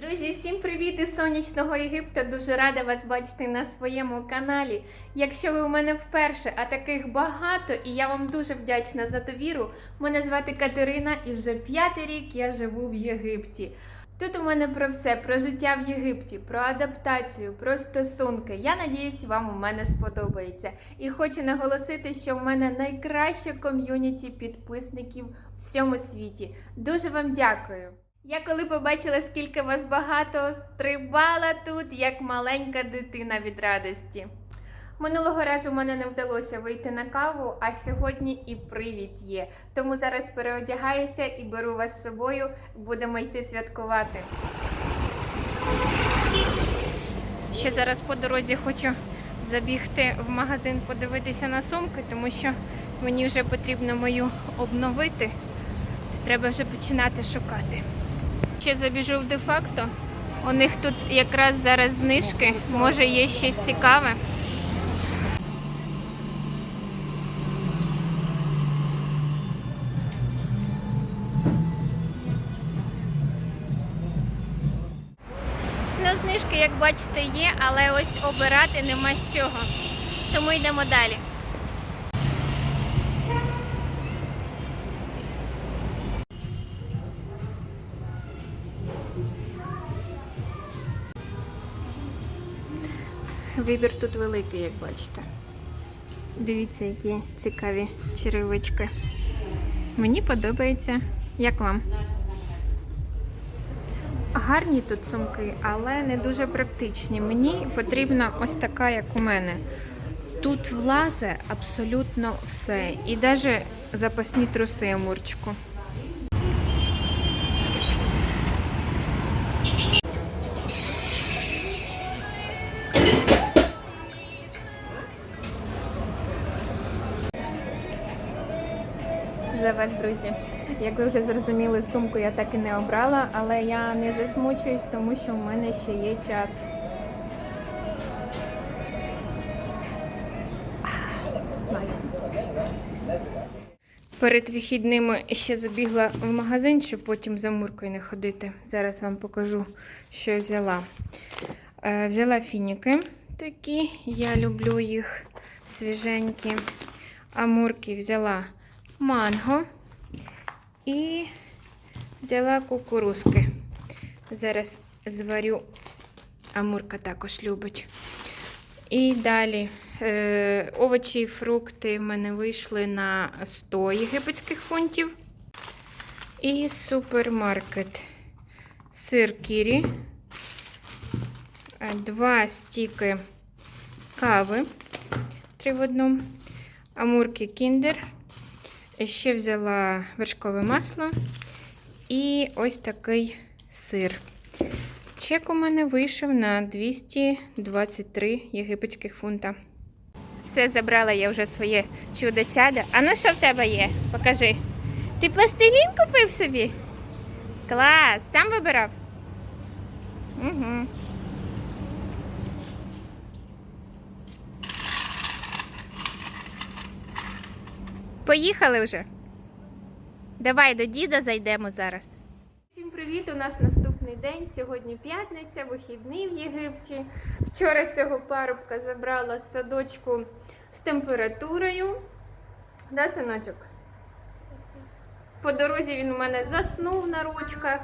Друзі, всім привіт із сонячного Єгипту. Дуже рада вас бачити на своєму каналі. Якщо ви у мене вперше, а таких багато, і я вам дуже вдячна за довіру. Мене звати Катерина, і вже п'ятий рік я живу в Єгипті. Тут у мене про все: про життя в Єгипті, про адаптацію, про стосунки. Я надіюсь, вам у мене сподобається. І хочу наголосити, що в мене найкраще ком'юніті підписників в всьому світі. Дуже вам дякую. Я коли побачила, скільки вас багато, стрибала тут, як маленька дитина від радості. Минулого разу мене не вдалося вийти на каву, а сьогодні і привід є. Тому зараз переодягаюся і беру вас з собою, будемо йти святкувати. Ще зараз по дорозі хочу забігти в магазин, подивитися на сумки, тому що мені вже потрібно мою обновити. То треба вже починати шукати. Ще забіжу в де-факто. У них тут якраз зараз знижки. Може є щось цікаве. Ну, знижки, як бачите, є, але ось обирати нема з чого. Тому йдемо далі. Вибір тут великий, як бачите. Дивіться, які цікаві черевички. Мені подобається. Як вам? Гарні тут сумки, але не дуже практичні. Мені потрібна ось така, як у мене. Тут влазе абсолютно все. І навіть запасні труси Амурчику. За вас, друзі. Як ви вже зрозуміли, сумку я так і не обрала, але я не засмучуюсь, тому що в мене ще є час. Смачно. Перед вихідними ще забігла в магазин, щоб потім за муркою не ходити. Зараз вам покажу, що я взяла. Е, Взяла фініки такі, я люблю їх свіженькі. Амурки взяла манго і взяла кукурузки. Зараз зварю, Амурка також любить. І далі е, овочі і фрукти в мене вийшли на 100 єгипетських фунтів. І супермаркет. Сир кірі, е, два стіки кави, три в одному, амурки кіндер. Ще взяла вершкове масло і ось такий сир. Чек у мене вийшов на 223 єгипетських фунта. Все забрала я вже своє чудо-чадо. А ну що в тебе є? Покажи. Ти пластилін купив собі? Клас! Сам вибирав? Угу. Поїхали вже. Давай до діда зайдемо зараз. Всім привіт! У нас наступний день. Сьогодні п'ятниця, вихідний в Єгипті. Вчора цього парубка забрала з садочку з температурою. Да, синочок? По дорозі він у мене заснув на ручках,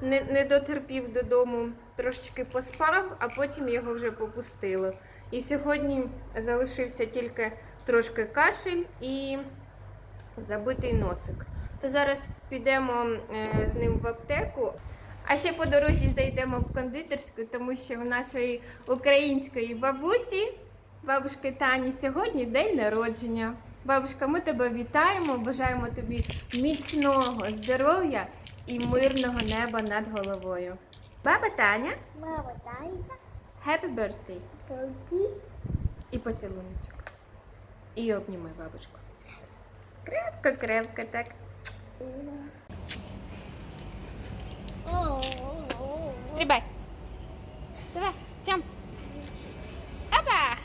не, не дотерпів додому, трошечки поспав, а потім його вже попустило. І сьогодні залишився тільки трошки кашель і забитий носик. То зараз підемо е, з ним в аптеку. А ще по дорозі зайдемо в кондитерську, тому що у нашої української бабусі, бабушки Тані, сьогодні день народження. Бабушка, ми тебе вітаємо, бажаємо тобі міцного здоров'я і мирного неба над головою. Баба Таня, Мама, дай happy birthday! І поцілуночок. І обніми бабушку. Крепко, крепко так. Стрибай. Давай, джамп. Опа!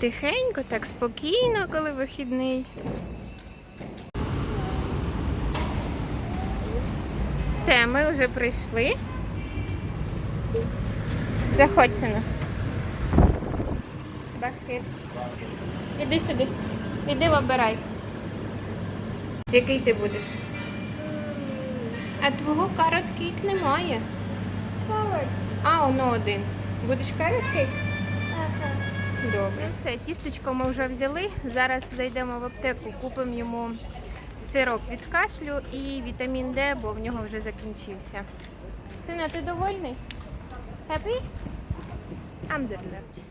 Тихенько, так спокійно, коли вихідний. Все, ми вже прийшли. Заходь, сина. Бахир. Іди сюди. Іди вибирай. Який ти будеш? А твого карот кейк немає. А, воно один. Будеш карот кейк? Добре. Ну все, тістечко ми вже взяли. Зараз зайдемо в аптеку, купимо йому сироп від кашлю і вітамін Д, бо в нього вже закінчився. Сина, ти довольний? Happy? Alhamdulillah.